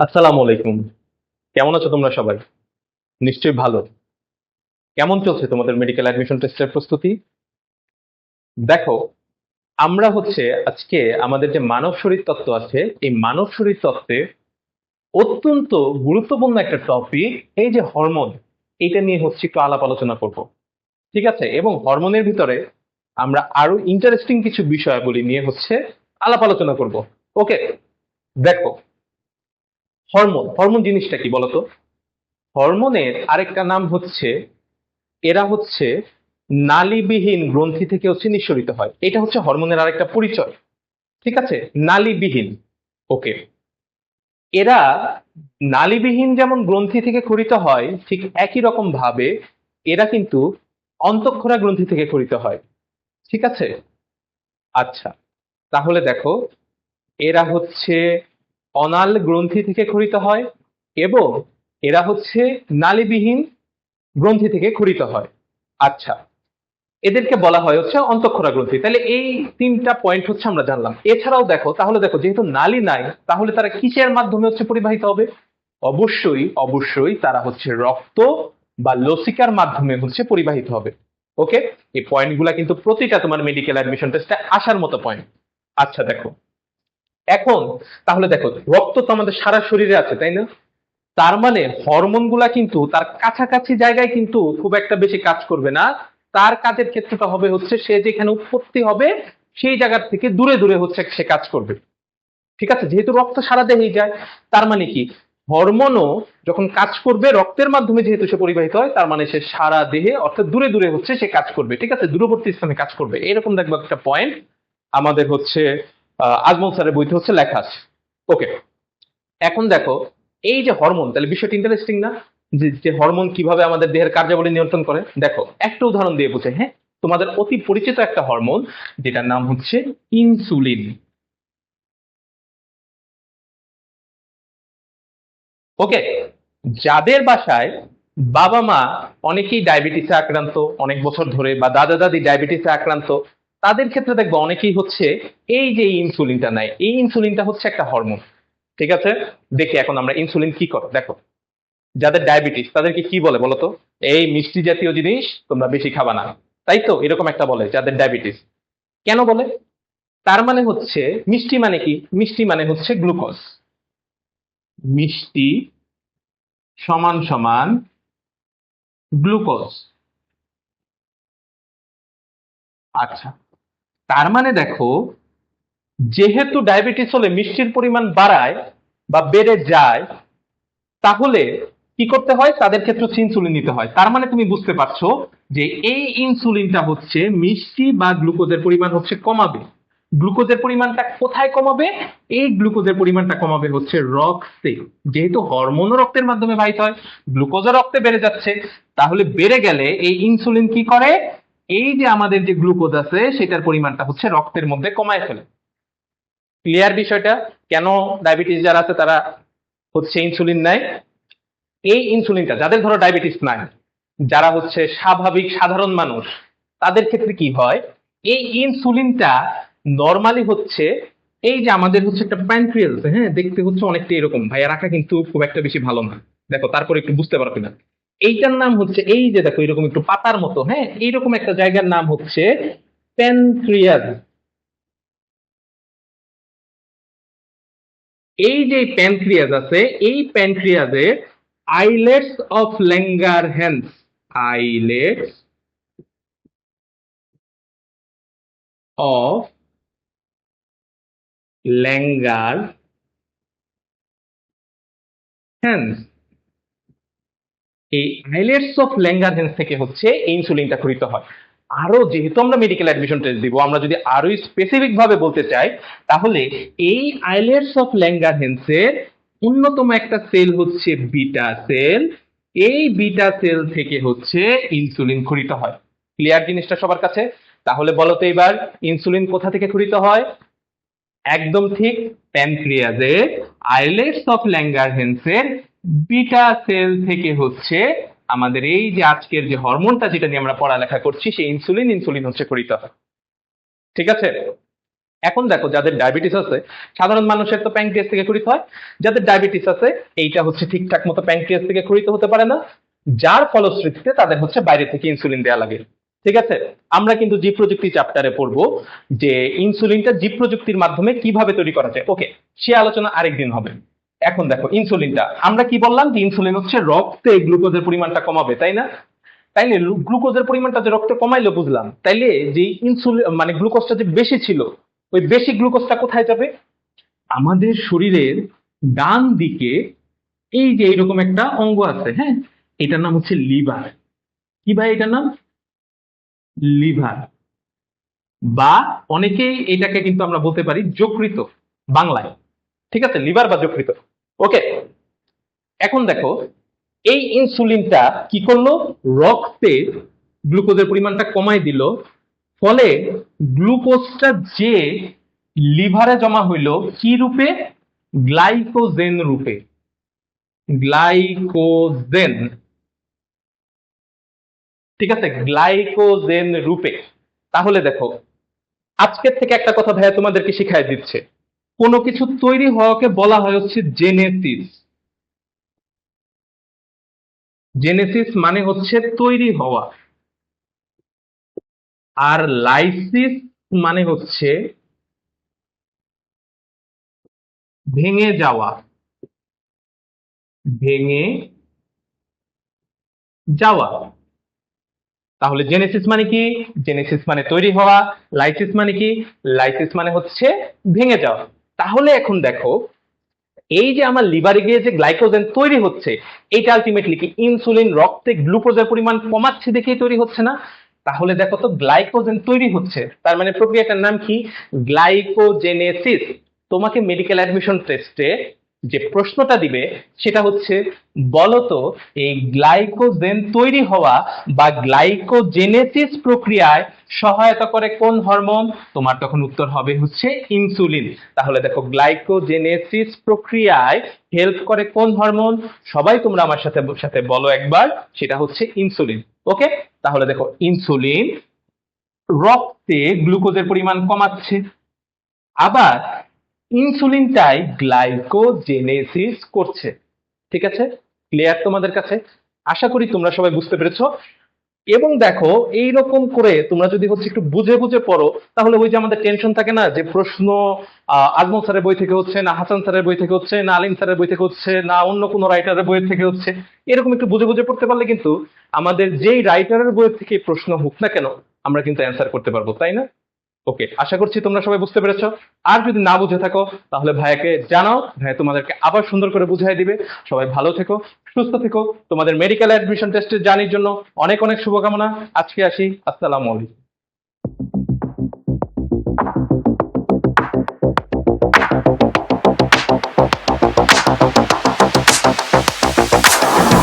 আসসালামু আলাইকুম। কেমন আছো তোমরা সবাই? নিশ্চয়ই ভালো। কেমন চলছে তোমাদের মেডিকেল অ্যাডমিশন টেস্টের প্রস্তুতি? দেখো, আমরা হচ্ছে আজকে আমাদের যে মানব শরীর তত্ত্ব আছে, এই মানব শরীর তত্ত্বে অত্যন্ত গুরুত্বপূর্ণ একটা টপিক এই যে হরমোন এটা নিয়ে হচ্ছে একটু আলাপ আলোচনা করব। ঠিক আছে? এবং হরমোনের ভিতরে আমরা আরও ইন্টারেস্টিং কিছু বিষয়াবলী নিয়ে হচ্ছে আলাপ আলোচনা করব। ওকে দেখো হরমোন হরমোন জিনিসটা কি বলতো? হরমোনের আরেকটা নাম হচ্ছে, এরা হচ্ছে নালীবিহীন গ্রন্থি থেকে হচ্ছে নিঃসরিত হয়। এটা হচ্ছে হরমোনের আরেকটা পরিচয়। ঠিক আছে? নালীবিহীন। ওকে। এরা নালীবিহীন যেমন গ্রন্থি থেকে খরিত হয়, ঠিক একই রকম ভাবে এরা কিন্তু অন্তঃক্ষরা গ্রন্থি থেকে খরিত হয়। ঠিক আছে? আচ্ছা। তাহলে দেখো, এরা হচ্ছে অনাল গ্রন্থি থেকে খরিত হয় এবং এরা হচ্ছে নালীবিহীন গ্রন্থি থেকে খরিত হয়। আচ্ছা এদেরকে বলা হয় হচ্ছে অন্তঃক্ষরা গ্রন্থি। তাহলে এই তিনটা পয়েন্ট হচ্ছে আমরা জানলাম। এছাড়াও দেখো, তাহলে দেখো, যেহেতু নালী নাই, তাহলে তারা কিসের মাধ্যমে হচ্ছে পরিবাহিত হবে? অবশ্যই অবশ্যই তারা হচ্ছে রক্ত বা লসিকার মাধ্যমে হচ্ছে পরিবাহিত হবে। ওকে এই পয়েন্টগুলা কিন্তু প্রতিটা তোমার মেডিকেল অ্যাডমিশন টেস্টে আসার মতো পয়েন্ট আচ্ছা দেখো। এখন, তাহলে দেখো, রক্ত তো আমাদের সারা শরীরে আছে, তাই না? তার মানে হরমোন কিন্তু, তার কাছাকাছি জায়গায় কিন্তু খুব একটা বেশি কাজ করবে না। তার কাজের ক্ষেত্রটা হবে হচ্ছে, সে যেখানে উৎপত্তি হবে, সেই জায়গার থেকে দূরে দূরে হচ্ছে সে কাজ করবে। ঠিক আছে? যেহেতু রক্ত সারা দেহেই যায়, তার মানে কি? হরমোনও যখন কাজ করবে রক্তের মাধ্যমে যেহেতু সে পরিবাহিত হয়, তার মানে সে সারা দেহে, অর্থাৎ দূরে দূরে হচ্ছে সে কাজ করবে। ঠিক আছে? দূরবর্তী স্থানে কাজ করবে। এরকম দেখব একটা পয়েন্ট আমাদের হচ্ছে আজমল স্যারের বইতে হচ্ছে লেখা আছে। ওকে এখন দেখো, এই যে হরমোন তাহলে বিষয়টা ইন্টারেস্টিং না? যে হরমোন কীভাবে আমাদের দেহের কার্যাবলী নিয়ন্ত্রণ করে? দেখো, একটা উদাহরণ দিয়ে বোঝে হ্যাঁ? তোমাদের অতি পরিচিত একটা হরমোন যেটার নাম হচ্ছে ইনসুলিন ওকে যাদের বাসায় বাবা মা অনেকেই ডায়াবেটিসে আক্রান্ত, অনেক বছর ধরে, বা দাদা দাদি ডায়াবেটিসে আক্রান্ত তাদের ক্ষেত্রে দেখব অনেকেই হচ্ছে এই যে ইনসুলিনটা নেয় এই ইনসুলিনটা হচ্ছে একটা হরমোন ঠিক আছে? দেখি এখন আমরা ইনসুলিন কি করো, দেখো। যাদের ডায়াবেটিস তাদেরকে কি বলে বলো তো? এই মিষ্টি জাতীয় জিনিস তোমরা বেশি খাবা না, তাই তো? এরকম একটা বলে যাদের ডায়াবেটিস কেন বলে? তার মানে হচ্ছে, মিষ্টি মানে কি? মিষ্টি মানে হচ্ছে গ্লুকোজ মিষ্টি সমান সমান গ্লুকোজ আচ্ছা। তার মানে দেখো, যেহেতু ডায়াবেটিস হলে মিষ্টির পরিমাণ বাড়ায় বা বেড়ে যায়, তাহলে কি করতে হয়? তাদের ক্ষেত্রে ইনসুলিন নিতে হয়। তার মানে তুমি বুঝতে পারছ যে এই ইনসুলিনটা হচ্ছে মিষ্টি বা গ্লুকোজের পরিমাণ হচ্ছে কমাবে। গ্লুকোজের পরিমাণটা কোথায় কমাবে? এই গ্লুকোজের পরিমাণটা কমাবে হচ্ছে রক্তে। যেহেতু হরমোনও রক্তের মাধ্যমে বাহিত হয়, গ্লুকোজও রক্তে বেড়ে যাচ্ছে, তাহলে বেড়ে গেলে এই ইনসুলিন কি করে? এই যে আমাদের যে গ্লুকোজ আছে, সেটার পরিমাণটা হচ্ছে রক্তের মধ্যে কমায় ফেলে। ক্লিয়ার বিষয়টা, কেন ডায়াবেটিস যারা আছে তারা হচ্ছে ইনসুলিন নেয়? এই ইনসুলিনটা, যাদের ধরো ডায়াবেটিস নাই, যারা হচ্ছে স্বাভাবিক, সাধারণ মানুষ, তাদের ক্ষেত্রে কি হয়? এই ইনসুলিনটা নর্মালি হচ্ছে, এই যে আমাদের হচ্ছে একটা প্যানক্রিয়াস আছে হ্যাঁ দেখতে হচ্ছে অনেকটা এরকম। ভাইয়া রাখা কিন্তু খুব একটা বেশি ভালো না। দেখো, তারপরে একটু বুঝতে পারো কিনা। এইটার নাম হচ্ছে, এই যে দেখো, এরকম একটু পাতার মতো হ্যাঁ? এইরকম একটা জায়গার নাম হচ্ছে প্যানক্রিয়াস। এই যে প্যানক্রিয়াস আছে, এই প্যানক্রিয়াসে islets of Langerhans islets of Langerhans এই আইলেটস অফ ল্যাঙ্গার হ্যান্স থেকে হচ্ছে ইনসুলিনটা খরিত হয়। আরও যেহেতু আমরা মেডিকেল অ্যাডমিশন টেস্ট দিব, আমরা যদি আরও স্পেসিফিক ভাবে বলতে চাই, তাহলে এই আইলেটস অফ ল্যাঙ্গার হ্যান্সের অন্যতম একটা সেল হচ্ছে বিটা সেল এই বিটা সেল থেকে হচ্ছে ইনসুলিন খরিত হয়। ক্লিয়ার জিনিসটা সবার কাছে? তাহলে বলো তো এবার ইনসুলিন কোথা থেকে খরিত হয়? একদম ঠিক প্যানক্রিয়াজে আইলেটস অফ ল্যাঙ্গারহেন্সের বিটা সেল থেকে হচ্ছে আমাদের এই যে আজকের যে হরমোনটা যেটা নিয়ে আমরা পড়ালেখা করছি, সেই ইনসুলিন ইনসুলিন হচ্ছে হয়। ঠিক আছে? এখন দেখো, যাদের ডায়াবেটিস আছে, সাধারণ মানুষের তো প্যাঙ্ক্রিয়াস থেকে ক্ষরিত হয়। যাদের ডায়াবেটিস আছে, এইটা হচ্ছে ঠিকঠাক মতো প্যাঙ্ক্রিয়াস থেকে ক্ষরিত হতে পারে না। যার ফলশ্রুতিতে তাদের হচ্ছে বাইরে থেকে ইনসুলিন দেওয়া লাগে। ঠিক আছে? আমরা কিন্তু জীব প্রযুক্তি চ্যাপ্টারে পড়ব যে ইনসুলিনটা জীব প্রযুক্তির মাধ্যমে কীভাবে তৈরি করা যায়। ওকে সে আলোচনা আরেকদিন হবে। এখন দেখো ইনসুলিনটা আমরা কি বললাম যে ইনসুলিন হচ্ছে রক্তে গ্লুকোজের পরিমাণটা কমাবে, তাই না? তাইলে গ্লুকোজের পরিমাণটা যে রক্তে কমাইলো বুঝলাম। তাইলে যে ইনসুলিন মানে গ্লুকোজটা যে বেশি ছিল, ওই বেশি গ্লুকোজটা কোথায় যাবে? আমাদের শরীরের ডান দিকে এই যে এইরকম একটা অঙ্গ আছে হ্যাঁ? এটার নাম হচ্ছে লিভার। কি ভাই এটার নাম? লিভার। বা অনেকেই এটাকে কিন্তু আমরা বলতে পারি যকৃত, বাংলায়। ঠিক আছে? লিভার বা যকৃত। ওকে এখন দেখো, এই ইনসুলিনটা কি করল? রক্তে গ্লুকোজের পরিমাণটা কমাই দিল, ফলে গ্লুকোজটা যে লিভারে জমা হইল, কি রূপে? গ্লাইকোজেন রূপে। গ্লাইকোজেন। ঠিক আছে? গ্লাইকোজেন রূপে। তাহলে দেখো, আজকের থেকে একটা কথা ভাইয়া তোমাদেরকে শিখাই দিচ্ছে। কোনো কিছু তৈরি হওয়াকে বলা হয় হচ্ছে জেনেসিস জেনেসিস মানে হচ্ছে তৈরি হওয়া। আর লাইসিস মানে হচ্ছে ভেঙে যাওয়া। ভেঙে যাওয়া। তাহলে জেনেসিস মানে কি? জেনেসিস মানে তৈরি হওয়া। লাইসিস মানে কি? লাইসিস মানে হচ্ছে ভেঙে যাওয়া। তাহলে এখন দেখো, এই যে আমার লিভারে গিয়ে যে গ্লাইকোজেন তৈরি হচ্ছে, এইটা আলটিমেটলি কি ইনসুলিন রক্তে গ্লুকোজের পরিমাণ কমাচ্ছে দেখেই তৈরি হচ্ছে না? তাহলে দেখো তো গ্লাইকোজেন তৈরি হচ্ছে, তার মানে প্রক্রিয়াটার নাম কি? গ্লাইকোজেনেসিস। তোমাকে মেডিকেল অ্যাডমিশন টেস্টে যে প্রশ্নটা দিবে সেটা হচ্ছে, বলতো এই গ্লাইকোজেন তৈরি হওয়া বা গ্লাইকোজেনেসিস প্রক্রিয়ায় সহায়তা করে কোন হরমোন? তোমার তখন উত্তর হবে হচ্ছে ইনসুলিন। তাহলে দেখো, গ্লাইকোজেনেসিস প্রক্রিয়ায় হেল্প করে কোন হরমোন? সবাই তোমরা আমার সাথে সাথে বলো একবার, সেটা হচ্ছে ইনসুলিন। ওকে? তাহলে দেখো, ইনসুলিন রক্তে গ্লুকোজের পরিমাণ কমাচ্ছে। আবার ইনসুলিনটাই গ্লাইকোজেনেসিস করছে। ঠিক আছে? ক্লিয়ার তোমাদের কাছে? আশা করি তোমরা সবাই বুঝতে পেরেছ। এবং দেখো এই রকম করে তোমরা যদি হচ্ছে একটু বুঝে বুঝে পড়ো, তাহলে ওই যে আমাদের টেনশন থাকে না, যে প্রশ্ন আজমল স্যারের বই থেকে হচ্ছে, না হাসান স্যারের বই থেকে হচ্ছে, না আলিম স্যারের বই থেকে হচ্ছে, না অন্য কোনো রাইটারের বই থেকে হচ্ছে, এরকম একটু বুঝে বুঝে পড়তে পারলে কিন্তু আমাদের যেই রাইটারের বই থেকে প্রশ্ন হোক না কেন, আমরা কিন্তু অ্যান্সার করতে পারব, তাই না? ওকে আশা করছি তোমরা সবাই বুঝতে পেরেছ। আর যদি না বুঝে থাকো, তাহলে ভাইয়াকে জানাও। ভাইয়া তোমাদেরকে আবার সুন্দর করে বুঝাই দিবে। সবাই ভালো থেকো, সুস্থ থেকো। তোমাদের মেডিকেল অ্যাডমিশন টেস্টের জানির জন্য অনেক অনেক শুভকামনা। আজকে আসি। আসসালামু আলাইকুম।